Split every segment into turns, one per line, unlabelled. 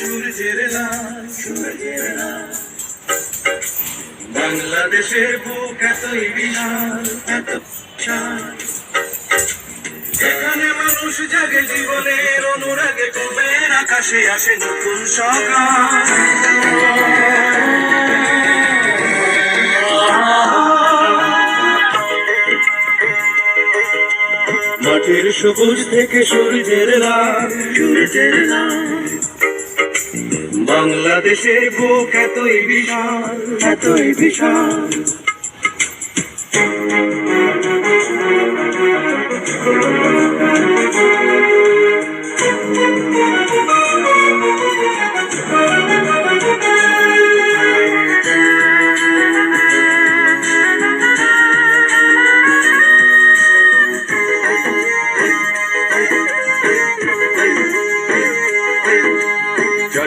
সূর্যের লাল সূর্যের লাল বাংলাদেশের বুক এতই বিশাল, এত বিশাল। এখানে মানুষ জাগে জীবনের অনুরাগে কবের আকাশে আসে নতুন সকাল। মাঠের সবুজ থেকে সূর্যের লাল সূর্যের লাল বাংলাদেশের বুক এতই বিশাল এতই বিশাল।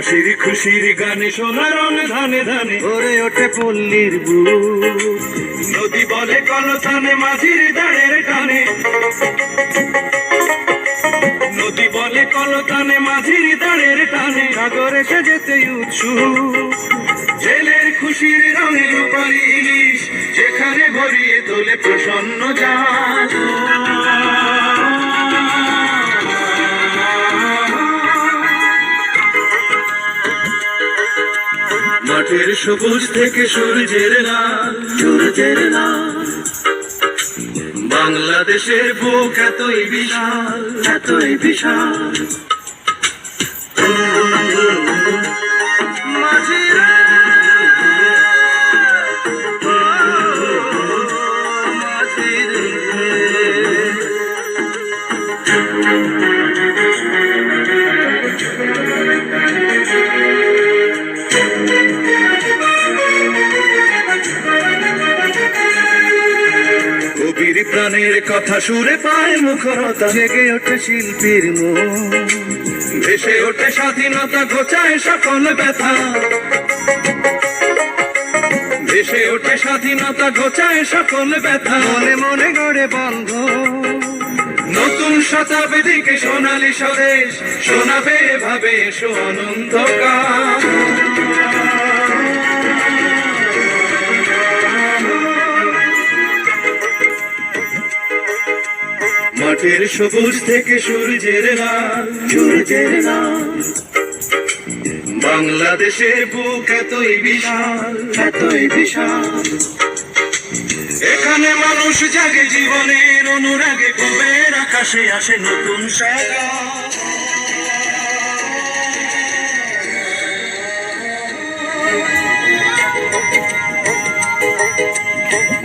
চাষির খুশির গানে সোনার ধানে ধানে ভরে ওঠে পল্লীর বুক। নদী বলে কলতানে মাঝির দাঁড়ের টানে। নদী বলে কলতানে মাঝির দাঁড়ের টানে। সাগরে যেতে উৎসুক। জেলের খুশির রঙের উপরি ইলিশ, যেখানে ভরিয়ে তোলে প্রসন্ন জাল সবুজ থেকে সূর্যের লাল সূর্যের লাল বাংলাদেশের বুক এতই বিশাল এতই বিশাল। মাঝিরে কবির প্রাণের কথা সুরে পায় মুখরতা, জেগে ওঠে শিল্পীর মন। ভেসে ওঠে স্বাধীনতা, ঘোচায় সকল ব্যথা। ভেসে ওঠে স্বাধীনতা, ঘোচায় সকল ব্যথা। মনে মনে গড়ে বন্ধ। নতুন শতাব্দীকে সোনালী স্বদেশ, শোনাবে, ভাবে অনন্তকাল। মাঠের সবুজ থেকে সূর্যের নাম, সূর্যের বাংলাদেশের বুক এতই বিশাল এতই বিশাল। এখানে মানুষ জাগে জীবনের অনুরাগে কবের আকাশে আসে নতুন সকাল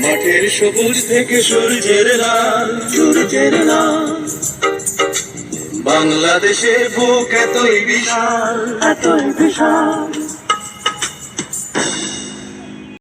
মাঠের সবুজ থেকে সূর্যের লাল সূর্যের লাল। বাংলাদেশের বুক এতই বিশাল এতই বিশাল।